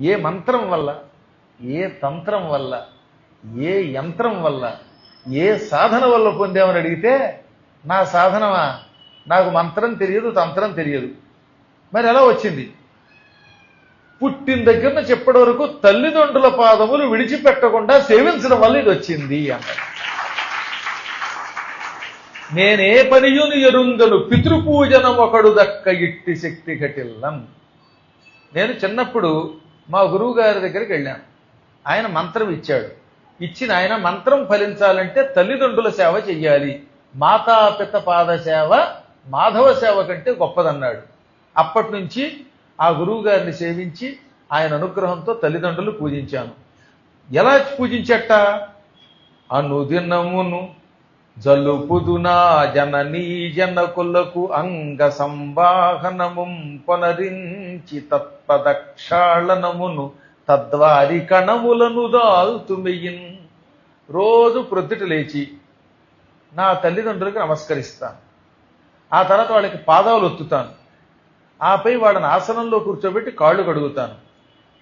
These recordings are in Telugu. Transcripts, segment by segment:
ఏ మంత్రం వల్ల ఏ తంత్రం వల్ల ఏ యంత్రం వల్ల ఏ సాధన వల్ల పొందామని అడిగితే నా సాధనమా? నాకు మంత్రం తెలియదు తంత్రం తెలియదు. మరి ఎలా వచ్చింది? పుట్టిన దగ్గర చెప్పడం వరకు తల్లిదండ్రుల పాదములు విడిచిపెట్టకుండా సేవించడం వల్ల ఇది వచ్చింది అంట. నేనే పనియును ఎరుంగను పితృపూజనం ఒకడు దక్క ఇట్టి శక్తి కటిల్లం. నేను చిన్నప్పుడు మా గురువు గారి దగ్గరికి వెళ్ళాను ఆయన మంత్రం ఇచ్చాడు. ఇచ్చిన ఆయన మంత్రం ఫలించాలంటే తల్లిదండ్రుల సేవ చెయ్యాలి. మాతాపిత పాద సేవ మాధవ సేవ కంటే గొప్పదన్నాడు. అప్పటి నుంచి ఆ గురువు గారిని సేవించి ఆయన అనుగ్రహంతో తల్లిదండ్రులు పూజించాను. ఎలా పూజించట? అనుదినమును జలుపుదునా జననీ జనకులకు అంగ సంవాహనము సంవాహనముం పునరించి తత్పదక్షాళనమును తద్వారి కణములను దాల్తుమెయిన్. రోజు ప్రొద్దుట లేచి నా తల్లిదండ్రులకు నమస్కరిస్తాను. ఆ తర్వాత వాళ్ళకి పాదాలు ఒత్తుతాను. ఆపై వాళ్ళని ఆసనంలో కూర్చోబెట్టి కాళ్ళు కడుగుతాను.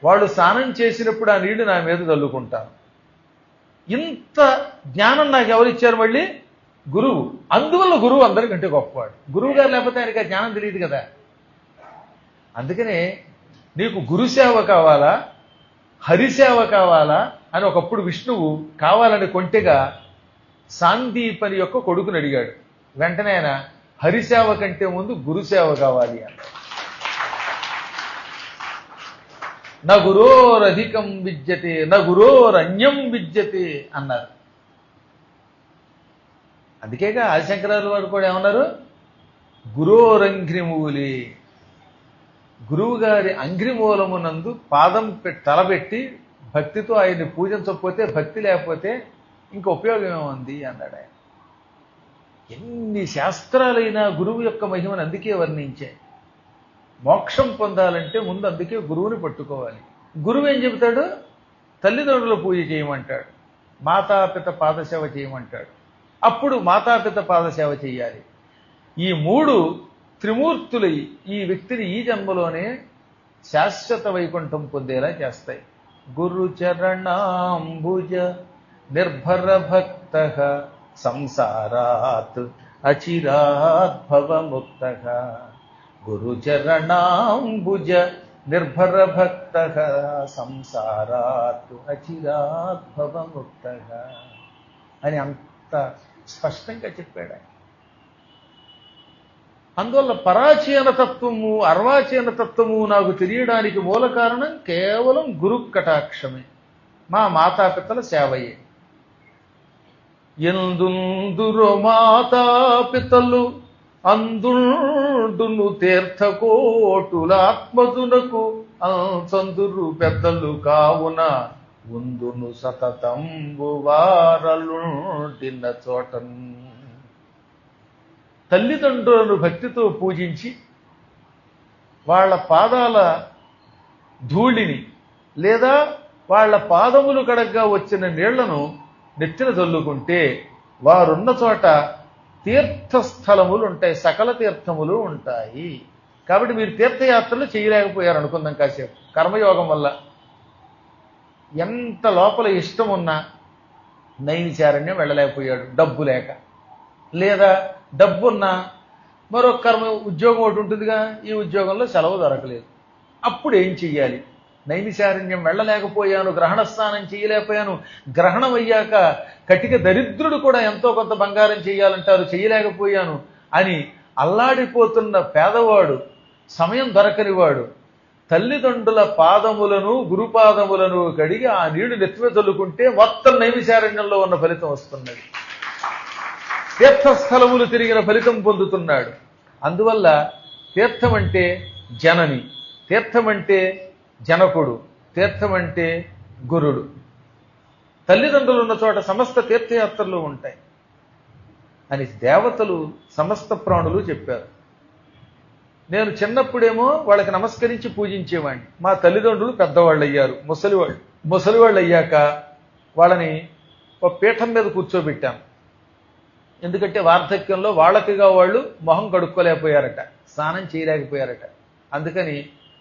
వాళ్ళు స్నానం చేసినప్పుడు ఆ నీళ్ళు నా మీద చల్లుకుంటాను ఇంత జ్ఞానం నాకు ఎవరు ఇచ్చారు మళ్ళీ? గురువు. అందువల్ల గురువు అందరికంటే గొప్పవాడు. గురువు గారు లేకపోతే ఆయనకి ఆ జ్ఞానం తెలియదు కదా. అందుకనే నీకు గురుసేవ కావాలా? హరిసేవ కావాలా? అని ఒకప్పుడు విష్ణువు కావాలని కొంటెగా సాందీపని యొక్క కొడుకుని అడిగాడు. వెంటనే ఆయన హరిసేవ కంటే ముందు గురుసేవ కావాలి అన్న నా గురోరధికం విద్యతే నా గురోరన్యం విద్యతే అన్నారు. అందుకేగా ఆదిశంకరాలు వారు కూడా ఏమన్నారు? గురోరంఘ్రిమూలి గురువు గారి పాదం తలబెట్టి భక్తితో ఆయన్ని పూజించకపోతే భక్తి లేకపోతే ఇంక ఉపయోగం ఏముంది అన్నాడు ఆయన ఎన్ని శాస్త్రాలైనా గురువు యొక్క మహిమను అందుకే వర్ణించాయి. మోక్షం పొందాలంటే ముందు అందుకే గురువుని పట్టుకోవాలి. గురువు ఏం చెబుతాడు? తల్లిదండ్రుల పూజ చేయమంటాడు. మాతాపిత పాదసేవ చేయమంటాడు. అప్పుడు మాతాపిత పాదసేవ చేయాలి ఈ మూడు త్రిమూర్తులు ఈ వ్యక్తిని ఈ జన్మలోనే శాశ్వత వైకుంఠం పొందేలా చేస్తాయి. గురు చరణాంబుజ నిర్భర భక్త సంసారాత్ అచిరాత్ భవముక్త గురు చరణాంబుజ నిర్భర భక్త సంసారాత్ అచిరాత్ భవముక్త అని అంత స్పష్టంగా చెప్పాడు ఆయన. అందువల్ల పరాచీన తత్వము అర్వాచీన తత్వము నాకు తెలియడానికి మూల కారణం కేవలం గురు కటాక్షమే. మా మాతాపితల సేవయే. ఎందుందురు మాతాపితలు అందుండును తీర్థకోటులాత్మదునకు చందురు పెద్దలు కావున ఉందును సతతంబు వారలుంటిన చోటన్. తల్లిదండ్రులను భక్తితో పూజించి వాళ్ళ పాదాల ధూళిని లేదా వాళ్ళ పాదములు కడగ్గా వచ్చిన నీళ్ళను నెత్తిన చల్లుకుంటే వారున్న చోట తీర్థస్థలములు ఉంటాయి సకల తీర్థములు ఉంటాయి. కాబట్టి మీరు తీర్థయాత్రలు చేయలేకపోయారు అనుకుందాం కాసేపు. కర్మయోగం వల్ల ఎంత లోపల ఇష్టం ఉన్నా నైనిచారణ్యం వెళ్ళలేకపోయాడు డబ్బు లేక. లేదా డబ్బున్నా మరొక కర్మ ఉద్యోగం ఒకటి ఉంటుందిగా ఈ ఉద్యోగంలో సెలవు దొరకలేదు. అప్పుడు ఏం చెయ్యాలి? నైమిశారణ్యం వెళ్ళలేకపోయాను గ్రహణ స్నానం చేయలేకపోయాను గ్రహణం అయ్యాక కటిక దరిద్రుడు కూడా ఎంతో కొంత బంగారం చేయాలంటారు చేయలేకపోయాను అని అల్లాడిపోతున్న పేదవాడు సమయం దొరకనివాడు తల్లిదండ్రుల పాదములను గురుపాదములను కడిగి ఆ నీళ్ళు నెత్తిమే చల్లుకుంటే మొత్తం నైమిశారణ్యంలో ఉన్న ఫలితం వస్తున్నది. తీర్థస్థలములు తిరిగిన ఫలితం పొందుతున్నాడు. అందువల్ల తీర్థం అంటే జనని తీర్థం అంటే జనకుడు తీర్థం అంటే గురుడు. తల్లిదండ్రులు ఉన్న చోట సమస్త తీర్థయాత్రలు ఉంటాయి. అని దేవతలు సమస్త ప్రాణులు చెప్పారు. నేను చిన్నప్పుడేమో వాళ్ళకి నమస్కరించి పూజించేవాడిని మా తల్లిదండ్రులు పెద్దవాళ్ళు అయ్యారు ముసలివాళ్ళు ముసలివాళ్ళు అయ్యాక వాళ్ళని ఒక పీఠం మీద కూర్చోబెట్టాను ఎందుకంటే వార్ధక్యంలో వాళ్ళకిగా వాళ్ళు మొహం కడుక్కోలేకపోయారట స్నానం చేయలేకపోయారట. అందుకని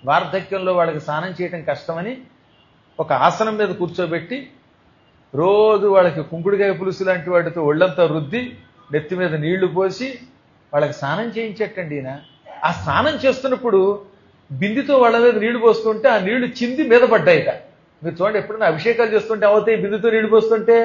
వార్ధక్యంలో వాళ్ళకి స్నానం చేయటం కష్టమని ఒక ఆసనం మీద కూర్చోబెట్టి రోజు వాళ్ళకి కుంకుడుకాయ పులుసు లాంటి వాటితో ఒళ్ళంతా రుద్ది నెత్తి మీద నీళ్ళు పోసి వాళ్ళకి స్నానం చేయించటండి ఈయన. ఆ స్నానం చేస్తున్నప్పుడు బిందితో వాళ్ళ మీద నీళ్ళు పోస్తుంటే ఆ నీళ్ళు చింది మీద పడ్డాయిట. మీరు చూడండి ఎప్పుడైనా అభిషేకాలు చేస్తుంటే అవుతాయి బిందుతో నీళ్ళు పోస్తుంటే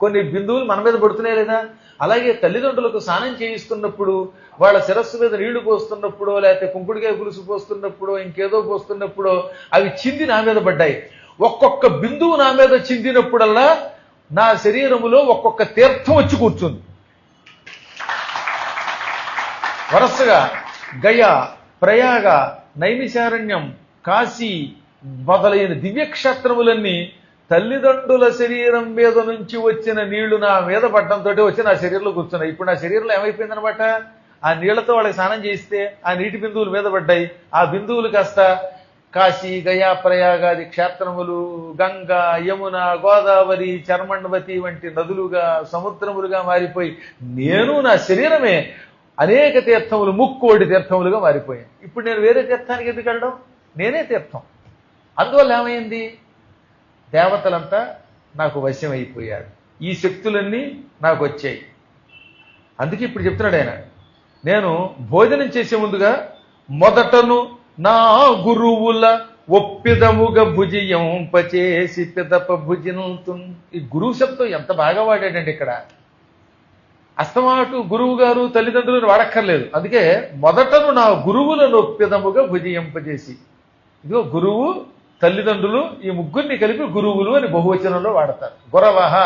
కొన్ని బిందువులు మన మీద పడుతున్నాయి లేదా? అలాగే తల్లిదండ్రులకు స్నానం చేయిస్తున్నప్పుడు వాళ్ళ శిరస్సు మీద నీళ్ళు పోస్తున్నప్పుడు లేకపోతే కుంకుడుకాయ పులుసు పోస్తున్నప్పుడో ఇంకేదో పోస్తున్నప్పుడో అవి చింది నా మీద పడ్డాయి. ఒక్కొక్క బిందువు నా మీద చిందినప్పుడల్లా నా శరీరములో ఒక్కొక్క తీర్థం వచ్చి కూర్చుంది. వరుసగా గయా ప్రయాగ నైమిశారణ్యం కాశీ మొదలైన దివ్యక్షేత్రములన్నీ తల్లిదండ్రుల శరీరం మీద నుంచి వచ్చిన నీళ్ళు నా మీద పడ్డంతో వచ్చి నా శరీరంలో కూర్చున్నాయి. ఇప్పుడు నా శరీరంలో ఏమైపోయిందనమాట ఆ నీళ్ళతో వాళ్ళకి స్నానం చేస్తే ఆ నీటి బిందువులు మీద పడ్డాయి. ఆ బిందువులు కాస్త కాశీ గయా ప్రయాగాది క్షేత్రములు గంగ యమున గోదావరి చర్మణవతి వంటి నదులుగా సముద్రములుగా మారిపోయి నేను నా శరీరమే అనేక తీర్థములు ముక్కోటి తీర్థములుగా మారిపోయాను ఇప్పుడు నేను వేరే తీర్థానికి ఎందుకు వెళ్ళడం? నేనే తీర్థం. అందువల్ల ఏమైంది? దేవతలంతా నాకు వశ్యం అయిపోయారు. ఈ శక్తులన్నీ నాకు వచ్చాయి. అందుకే ఇప్పుడు చెప్తున్నాడు ఆయన నేను భోజనం చేసే ముందుగా మొదటను నా గురువుల ఒప్పిదముగా భుజింపచేసి పిదప భుజినంతు ఈ గురువు శబ్దం ఎంత బాగా వాడాడండి ఇక్కడ. అస్తమాటు గురువు గారు తల్లిదండ్రులను వాడక్కర్లేదు. అందుకే మొదటను నా గురువులను ఒప్పిదముగా భుజింపజేసి ఇదిగో గురువు తల్లిదండ్రులు ఈ ముగ్గురిని కలిపి గురువులు అని బహువచనంలో వాడతారు. గురవహ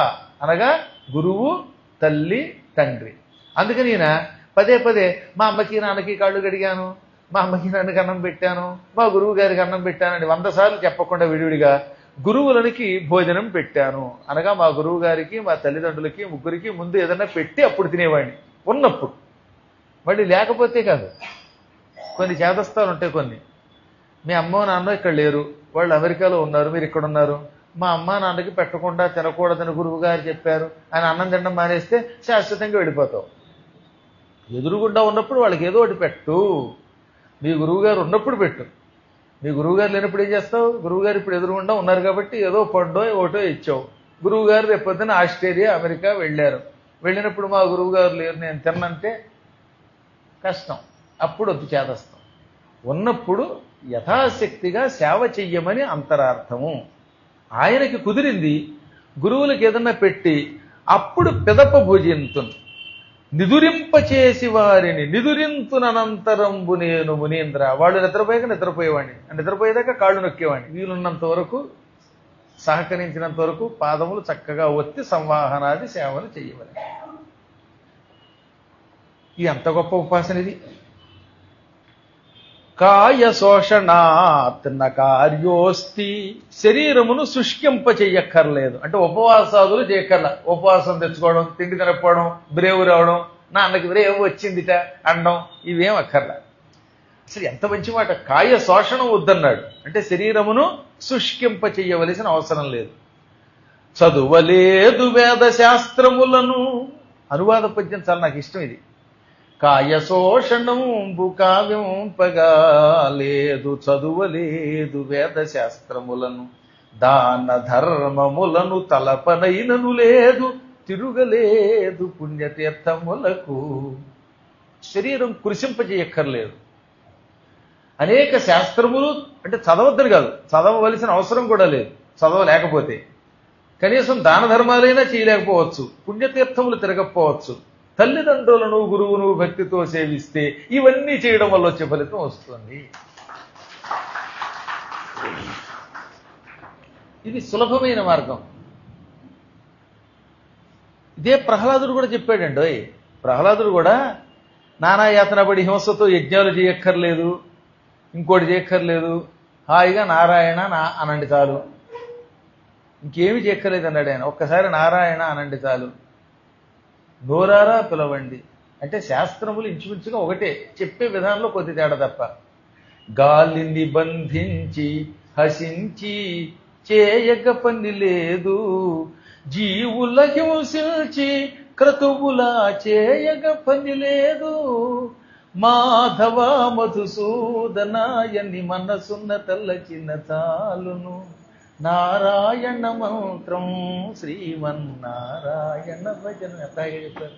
అనగా గురువు తల్లి తండ్రి. అందుకని ఈయన పదే పదే మా అమ్మకి నాన్నకి కాళ్ళు కడిగాను మా అమ్మకి నాన్నకి అన్నం పెట్టాను మా గురువు గారికి అన్నం పెట్టానని వంద సార్లు చెప్పకుండా విడివిడిగా గురువులనికి భోజనం పెట్టాను. అనగా మా గురువు గారికి మా తల్లిదండ్రులకి ముగ్గురికి ముందు ఏదైనా పెట్టి అప్పుడు తినేవాడిని. ఉన్నప్పుడు. మళ్ళీ లేకపోతే కాదు. కొన్ని చేదస్తాలు ఉంటాయి కొన్ని. మీ అమ్మ నాన్న ఇక్కడ లేరు. వాళ్ళు అమెరికాలో ఉన్నారు మీరు ఇక్కడ ఉన్నారు. మా అమ్మ నాన్నకి పెట్టకుండా తినకూడదని గురువు గారు చెప్పారు. ఆయన అన్నం తినడం మానేస్తే శాశ్వతంగా వెళ్ళిపోతావు. ఎదురుగుండా ఉన్నప్పుడు వాళ్ళకి ఏదో ఒకటి పెట్టు. మీ గురువు గారు ఉన్నప్పుడు పెట్టు. మీ గురువుగారు లేనప్పుడు ఏం చేస్తావు? గురువుగారు ఇప్పుడు ఎదురుగుండా ఉన్నారు కాబట్టి ఏదో పండో ఒకటో ఇచ్చావు. గురువుగారు రేపొద్దున ఆస్ట్రేలియా అమెరికా వెళ్ళారు. వెళ్ళినప్పుడు మా గురువు గారు లేరు నేను తిన్నంటే కష్టం. అప్పుడు వద్దు చేదస్తాం. ఉన్నప్పుడు యథాశక్తిగా సేవ చెయ్యమని అంతరార్థము. ఆయనకి కుదిరింది గురువులకు ఏదన్నా పెట్టి అప్పుడు పెదప భుజింతున్. నిదురింపచేసి వారిని నిదురింతునంతరంబు నేను మునీంద్ర. వాళ్ళు నిద్రపోయాక నిద్రపోయేవాడిని. నిద్రపోయేదాకా కాళ్ళు నొక్కేవాడిని. వీలున్నంత వరకు సహకరించినంత వరకు పాదములు చక్కగా ఒత్తి సంవాహనాది సేవలు చేయవలె ఇది అంత గొప్ప ఉపాసన ఇది. కాయ శోషణాత్ కార్యోస్తి శరీరమును శుష్కింప చెయ్యక్కర్లేదు అంటే ఉపవాసాదులు చేయక్కర్ల. ఉపవాసం తెచ్చుకోవడం తిండి తినకపోవడం బ్రేవు రావడం నాన్నకి బ్రేవు వచ్చిందిట అనడం ఇవేం అక్కర్లా. అసలు ఎంత మంచి మాట. కాయ శోషణం వద్దన్నాడు. అంటే శరీరమును శుష్కింప చెయ్యవలసిన అవసరం లేదు. చదువలేదు వేద శాస్త్రములను అనువాద పద్యం చాలా నాకు ఇష్టం ఇది. కాయశోషణంబు కావ్యంపగా లేదు చదువలేదు వేద శాస్త్రములను దాన ధర్మములను తలపనైనను లేదు తిరుగలేదు పుణ్యతీర్థములకు. శరీరం కృషింపజేయక్కర్లేదు అనేక శాస్త్రములు అంటే చదవద్దని కాదు చదవవలసిన అవసరం కూడా లేదు చదవలేకపోతే. కనీసం దాన ధర్మాలైనా చేయలేకపోవచ్చు పుణ్యతీర్థములు తిరగకపోవచ్చు. తల్లిదండ్రులను గురువును భక్తితో సేవిస్తే ఇవన్నీ చేయడం వల్ల వచ్చే ఫలితం వస్తుంది. ఇది సులభమైన మార్గం. ఇదే ప్రహ్లాదుడు కూడా చెప్పాడండి ఓయ్. ప్రహ్లాదుడు కూడా నానా యాతన పడి హింసతో యజ్ఞాలు చేయక్కర్లేదు ఇంకోటి చేయక్కర్లేదు. హాయిగా నారాయణ నా అనండి చాలు. ఇంకేమి చేయక్కర్లేదు అన్నాడు ఆయన. ఒక్కసారి నారాయణ అనండి చాలు. నోరారా పిలవండి. అంటే శాస్త్రములు ఇంచుమించుగా ఒకటే. చెప్పే విధానంలో కొద్ది తేడా తప్ప. గాలిని బంధించి హసించి చేయక పని లేదు. జీవుల హింసించి క్రతువులా చేయగ పని లేదు. మాధవ మధుసూదనాయని మనసున్న తల్లచిన చాలును. నారాయణ మంత్రం శ్రీమన్నారాయణ భజన. అట్లాగే చెప్పారు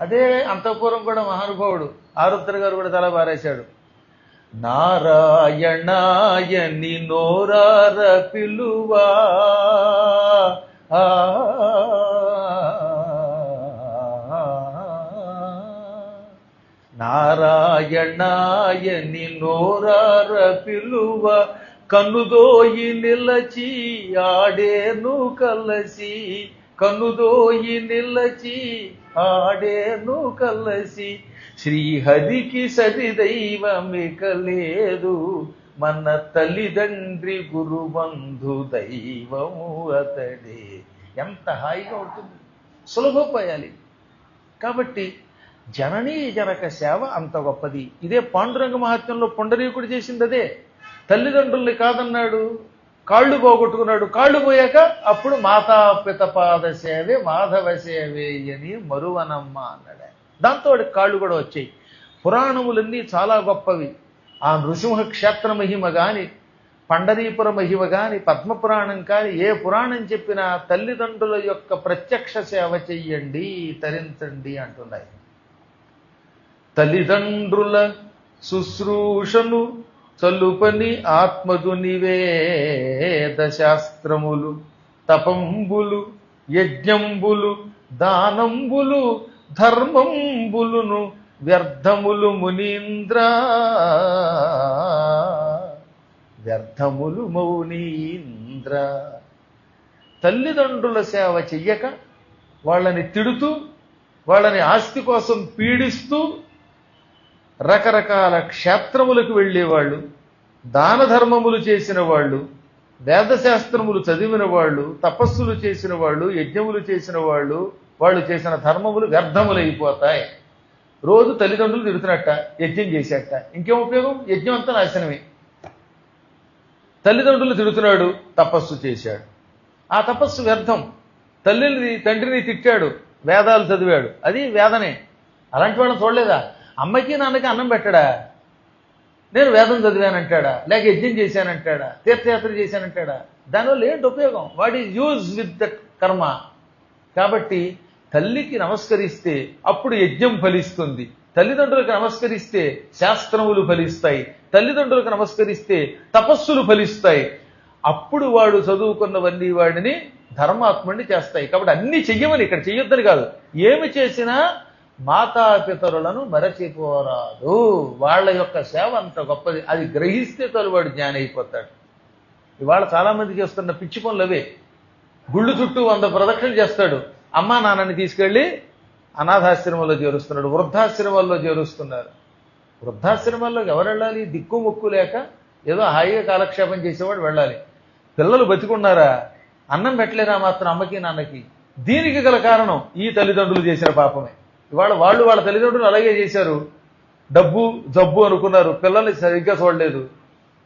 అదే అంతఃపురం కూడా మహానుభావుడు ఆరుద్ర గారు కూడా తల పారేశాడు. నారాయణాయని నోరార పిలువా. నారాయణాయని నోరార పిలువ. కన్నుదోయి నిలచి ఆడేను కలసి కన్నుదోయి నిలచి ఆడేను కలసి. శ్రీహరికి సరి దైవమిక లేదు మన తల్లిదండ్రి గురుబంధు దైవము అతడే. ఎంత హాయిగా ఉంటుంది. సులభోపాయాలి కాబట్టి జననీ జనక సేవ అంత గొప్పది. ఇదే పాండురంగ మహాత్యంలో పుండరీకుడు చేసింది అదే తల్లిదండ్రుల్ని కాదన్నాడు కాళ్ళు పోగొట్టుకున్నాడు. కాళ్ళు పోయాక అప్పుడు మాతా పితపాద సేవే మాధవ సేవే అని మరువనమ్మ అన్నాడు. దాంతో కాళ్ళు కూడా వచ్చాయి. పురాణములన్నీ చాలా గొప్పవి. ఆ నృసింహ క్షేత్ర మహిమ గాని పండరీపుర మహిమ గాని పద్మపురాణం కాని ఏ పురాణం చెప్పినా తల్లిదండ్రుల యొక్క ప్రత్యక్ష సేవ చెయ్యండి తరించండి అంటున్నాయి. తల్లిదండ్రుల శుశ్రూషను చల్లుపని ఆత్మదు నివేద శాస్త్రములు తపంబులు యజ్ఞంబులు దానంబులు ధర్మంబులును వ్యర్థములు మునీంద్ర. వ్యర్థములు మౌనీంద్ర. తల్లిదండ్రుల సేవ చెయ్యక వాళ్ళని తిడుతూ వాళ్ళని ఆస్తి కోసం పీడిస్తూ రకరకాల క్షేత్రములకు వెళ్ళేవాళ్ళు దాన ధర్మములు చేసిన వాళ్ళు వేదశాస్త్రములు చదివిన వాళ్ళు తపస్సులు చేసిన వాళ్ళు యజ్ఞములు చేసిన వాళ్ళు వాళ్ళు చేసిన ధర్మములు వ్యర్థములైపోతాయి. రోజు తల్లిదండ్రులు తిడుతున్నట్ట యజ్ఞం చేసేట. ఇంకేం ఉపయోగం? యజ్ఞం అంతా నాశనమే. తల్లిదండ్రులు తిడుతున్నాడు తపస్సు చేశాడు. ఆ తపస్సు వ్యర్థం. తల్లిని తండ్రిని తిట్టాడు వేదాలు చదివాడు. అది వేదనే. అలాంటి వాళ్ళని చూడలేదా? అమ్మకి నాన్నకి అన్నం పెట్టడా? నేను వేదం చదివానంటాడా? లేక యజ్ఞం చేశానంటాడా? తీర్థయాత్ర చేశానంటాడా? దానివల్ల ఏంటి ఉపయోగం? What is use with that కర్మ కాబట్టి తల్లికి నమస్కరిస్తే అప్పుడు యజ్ఞం ఫలిస్తుంది. తల్లిదండ్రులకు నమస్కరిస్తే శాస్త్రములు ఫలిస్తాయి. తల్లిదండ్రులకు నమస్కరిస్తే తపస్సులు ఫలిస్తాయి. అప్పుడు వాడు చదువుకున్నవన్నీ వాడిని ధర్మాత్ముడిని చేస్తాయి. కాబట్టి అన్ని చెయ్యమని ఇక్కడ చెయ్యొద్దని కాదు. ఏమి చేసినా మాతాపితరులను మరచిపోరాదు. వాళ్ళ యొక్క సేవ అంత గొప్పది. అది గ్రహిస్తే తోలు జ్ఞాని అయిపోతాడు. ఇవాళ చాలామంది చేస్తున్న పిచ్చి పనులు అవే. గుళ్ళు చుట్టూ వంద ప్రదక్షిణలు చేస్తాడు. అమ్మా నాన్నని తీసుకెళ్ళి అనాథాశ్రమంలో చేరుస్తున్నాడు. వృద్ధాశ్రమాల్లో చేరుస్తున్నారు. వృద్ధాశ్రమాల్లోకి ఎవరు వెళ్ళాలి? దిక్కు ముక్కు లేక ఏదో హాయిగా కాలక్షేపం చేసేవాడు వెళ్ళాలి. పిల్లలు బతికున్నారా? అన్నం పెట్టలేరా మాత్రం అమ్మకి నాన్నకి? దీనికి గల కారణం ఈ తల్లిదండ్రులు చేసిన పాపమే. ఇవాళ వాళ్ళు వాళ్ళ తల్లిదండ్రులు అలాగే చేశారు. డబ్బు జబ్బు అనుకున్నారు. పిల్లల్ని సరిగ్గా చూడలేదు.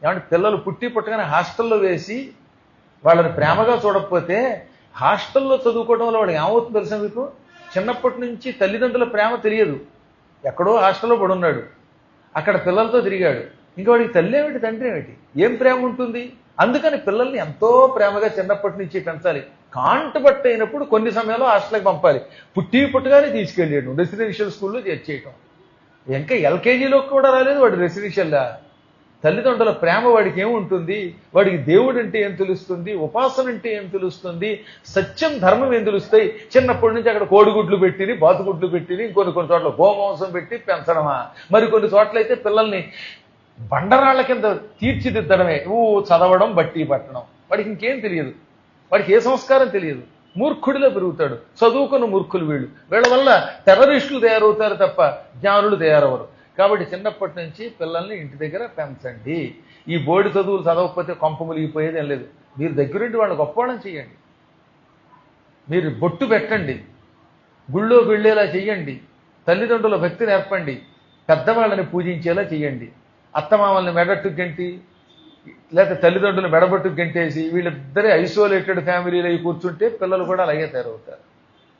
ఏమంటే పిల్లలు పుట్టి పుట్టగానే హాస్టల్లో వేసి వాళ్ళని ప్రేమగా చూడకపోతే హాస్టల్లో చదువుకోవడం వల్ల వాడికి ఏమవుతుంది తెలుసా మీకు? చిన్నప్పటి నుంచి తల్లిదండ్రుల ప్రేమ తెలియదు. ఎక్కడో హాస్టల్లో పడున్నాడు. అక్కడ పిల్లలతో తిరిగాడు. ఇంకా వాడికి తల్లి ఏమిటి తండ్రి ఏమిటి? ఏం ప్రేమ ఉంటుంది? అందుకని పిల్లల్ని ఎంతో ప్రేమగా చిన్నప్పటి నుంచి పెంచాలి. కాంటబట్ట అయినప్పుడు కొన్ని సమయంలో హాస్టల్కి పంపాలి. పుట్టి పుట్టగానే తీసుకెళ్ళాడు రెసిడెన్షియల్ స్కూల్లో చేర్చేయటం ఇంకా ఎల్కేజీలో కూడా రాలేదు వాడు రెసిడెన్షియల్లా తల్లిదండ్రుల ప్రేమ వాడికి ఏముంటుంది? వాడికి దేవుడు అంటే ఏం తెలుస్తుంది? ఉపాసన అంటే ఏం తెలుస్తుంది? సత్యం ధర్మం ఏం తెలుస్తాయి? చిన్నప్పటి నుంచి అక్కడ కోడిగుడ్లు పెట్టిని బాతుగుడ్లు పెట్టిని ఇంకొన్ని కొన్ని చోట్ల గోమాంసం పెట్టి పెంచడమా? మరి కొన్ని చోట్ల అయితే పిల్లల్ని బండరాళ్ళ కింద తీర్చిదిద్దడమే. ఊ చదవడం బట్టి పట్టడం. వాడికి ఇంకేం తెలియదు. వాడికి ఏ సంస్కారం తెలియదు. మూర్ఖుడిలో పెరుగుతాడు. చదువుకున్న మూర్ఖులు వీళ్ళు. వీళ్ళ వల్ల టెర్రరిస్టులు తయారవుతారు తప్ప జ్ఞానులు తయారవరు కాబట్టి చిన్నప్పటి నుంచి పిల్లల్ని ఇంటి దగ్గర పెంచండి. ఈ బోర్డు చదువులు చదవకపోతే కొంప ములిగిపోయేది ఏం లేదు. మీరు దగ్గరుండి వాళ్ళని గొప్పవాళ్ళని చేయండి. మీరు బొట్టు పెట్టండి. గుళ్ళో వెళ్ళేలా చేయండి తల్లిదండ్రుల భక్తి నేర్పండి. పెద్దవాళ్ళని పూజించేలా చేయండి అత్తమామల్ని మెడట్టు గంటి లేకపోతే తల్లిదండ్రులు మెడబట్టు గెంటేసి వీళ్ళిద్దరే ఐసోలేటెడ్ ఫ్యామిలీలు అయి కూర్చుంటే పిల్లలు కూడా అలాగే తయారవుతారు.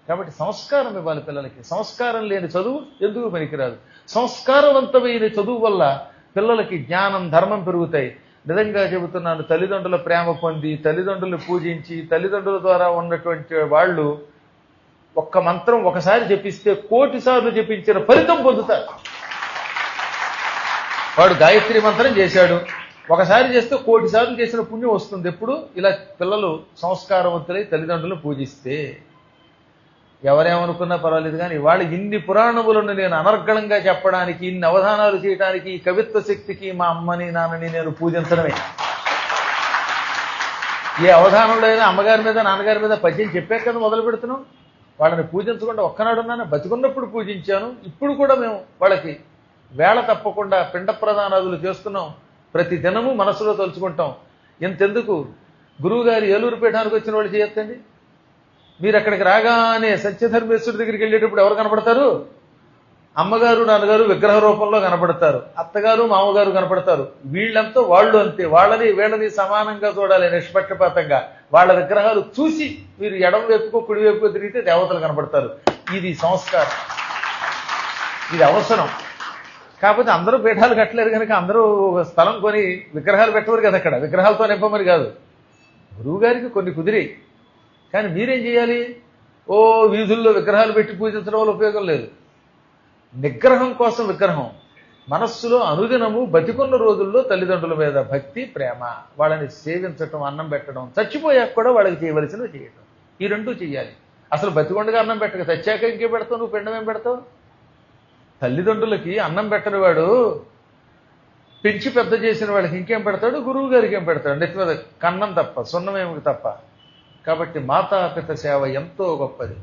కాబట్టి సంస్కారం ఇవ్వాలి పిల్లలకి. సంస్కారం లేని చదువు ఎందుకు పనికిరాదు? సంస్కారవంతమైన చదువు వల్ల పిల్లలకి జ్ఞానం ధర్మం పెరుగుతాయి. నిజంగా చెబుతున్నాను తల్లిదండ్రుల ప్రేమ పొంది తల్లిదండ్రులు పూజించి తల్లిదండ్రుల ద్వారా ఉన్నటువంటి వాళ్ళు ఒక్క మంత్రం ఒకసారి జపిస్తే కోటి సార్లు జపించిన ఫలితం పొందుతారు. వాడు గాయత్రి మంత్రం చేశాడు. ఒకసారి చేస్తే కోటి సార్లు చేసిన పుణ్యం వస్తుంది ఎప్పుడు? ఇలా పిల్లలు సంస్కారవంతులై తల్లిదండ్రులు పూజిస్తే. ఎవరేమనుకున్నా పర్వాలేదు కానీ వాళ్ళు ఇన్ని పురాణములను నేను అనర్గళంగా చెప్పడానికి ఇన్ని అవధానాలు చేయడానికి ఈ కవిత్వ శక్తికి మా అమ్మని నాన్నని నేను పూజించడమే. ఏ అవధానంలో అయినా అమ్మగారి మీద నాన్నగారి మీద పద్యం చెప్పాక కదా మొదలు పెడుతున్నాం. వాళ్ళని పూజించకుండా ఒక్కనాడు ఉన్నాను బతికున్నప్పుడు పూజించాను. ఇప్పుడు కూడా మేము వాళ్ళకి వేళ తప్పకుండా పిండ ప్రదానాదులు చేస్తున్నాం. ప్రతి దినము మనసులో తలుచుకుంటాం. ఇంతెందుకు? గురువుగారు ఏలూరు పీఠానికి వచ్చిన వాళ్ళు చేయొద్దండి. మీరు అక్కడికి రాగానే సత్యధర్మేశ్వరుడి దగ్గరికి వెళ్ళేటప్పుడు ఎవరు కనపడతారు? అమ్మగారు నాన్నగారు విగ్రహ రూపంలో కనపడతారు. అత్తగారు మామగారు కనపడతారు. వీళ్ళంతా వాళ్ళు అంతే. వాళ్ళని వీళ్ళని సమానంగా చూడాలి నిష్పక్షపాతంగా. వాళ్ళ విగ్రహాలు చూసి మీరు ఎడం వైపుకో కుడి వైపుకో తిరిగితే దేవతలు కనపడతారు. ఇది సంస్కారం. ఇది అవసరం. కాకపోతే అందరూ పీఠాలు కట్టలేరు కనుక అందరూ ఒక స్థలం కొని విగ్రహాలు పెట్టవరు కదా అక్కడ. విగ్రహాలతో నింపమని కాదు. గురువు గారికి కొన్ని కుదిరి. కానీ మీరేం చేయాలి? ఓ వీధుల్లో విగ్రహాలు పెట్టి పూజించడం వల్ల ఉపయోగం లేదు. నిగ్రహం కోసం విగ్రహం. మనస్సులో అనుదినము బతికున్న రోజుల్లో తల్లిదండ్రుల మీద భక్తి ప్రేమ. వాళ్ళని సేవించటం అన్నం పెట్టడం. చచ్చిపోయాక కూడా వాళ్ళకి చేయవలసినవి చేయటం. ఈ రెండూ చేయాలి. అసలు బతికొండగా అన్నం పెట్టక చచ్చాక ఇంకే పెడతావు? నువ్వు పిండం ఏం పెడతావు? తల్లిదండ్రులకి అన్నం పెట్టని వాడు పెంచి పెద్ద చేసిన వాళ్ళకి ఇంకేం పెడతాడు? గురువు గారికి ఏం పెడతాడు? నెత్తి మీద కన్నం తప్ప సున్నమేమికి తప్ప. కాబట్టి మాతాపిత సేవ ఎంతో గొప్పది.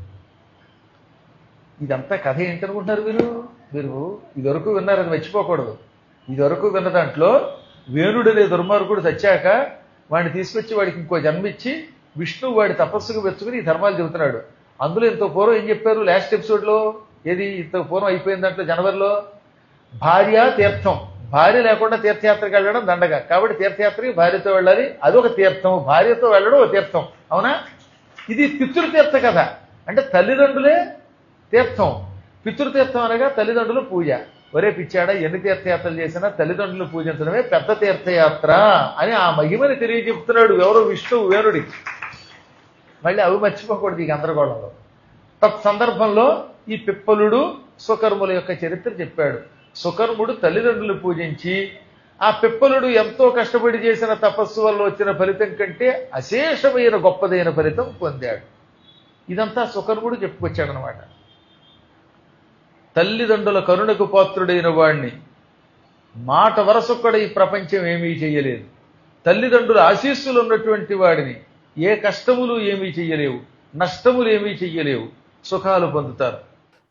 ఇదంతా కథ ఏంటనుకుంటున్నారు మీరు? మీరు ఇదివరకు విన్నారని మర్చిపోకూడదు. ఇదివరకు విన్న దాంట్లో వేణుడనే దుర్మార్గుడు చచ్చాక వాడిని తీసుకొచ్చి వాడికి ఇంకో జన్మిచ్చి విష్ణువు వాడి తపస్సుకు మెచ్చుకుని ఈ ధర్మాలు చెబుతున్నాడు. అందులో ఎంతో పూర్వం ఏం చెప్పారు లాస్ట్ ఎపిసోడ్లో? ఏది? ఇంత పూర్వం అయిపోయిన దాంట్లో జనవరిలో? భార్య తీర్థం. భార్య లేకుండా తీర్థయాత్రకు వెళ్ళడం దండగ. కాబట్టి తీర్థయాత్రకి భార్యతో వెళ్ళాలి. అదొక తీర్థం. భార్యతో వెళ్ళడం ఒక తీర్థం. అవునా? ఇది పితృతీర్థ కథ. అంటే తల్లిదండ్రులే తీర్థం. పితృతీర్థం అనగా తల్లిదండ్రుల పూజ. ఒరే పిచ్చాడా ఎన్ని తీర్థయాత్రలు చేసినా తల్లిదండ్రులు పూజించడమే పెద్ద తీర్థయాత్ర అని ఆ మహిమని తెలియజెప్తున్నాడు ఎవరో? విష్ణువు వేరుడి మళ్ళీ అవి మర్చిపోకూడదు ఈ గందరగోళంలో. తత్ సందర్భంలో ఈ పిప్పలుడు సుకర్ముల యొక్క చరిత్ర చెప్పాడు. సుకర్ముడు తల్లిదండ్రులు పూజించి ఆ పిప్పలుడు ఎంతో కష్టపడి చేసిన తపస్సు వల్ల వచ్చిన ఫలితం కంటే అశేషమైన గొప్పదైన ఫలితం పొందాడు. ఇదంతా సుకర్ముడు చెప్పుకొచ్చాడనమాట. తల్లిదండ్రుల కరుణకు పాత్రుడైన వాణ్ణి. మాట వరసొక్కడ ఈ ప్రపంచం ఏమీ చేయలేదు. తల్లిదండ్రుల ఆశీస్సులు ఉన్నటువంటి వాడిని ఏ కష్టములు ఏమీ చెయ్యలేవు నష్టములు ఏమీ చెయ్యలేవు సుఖాలు పొందుతారు.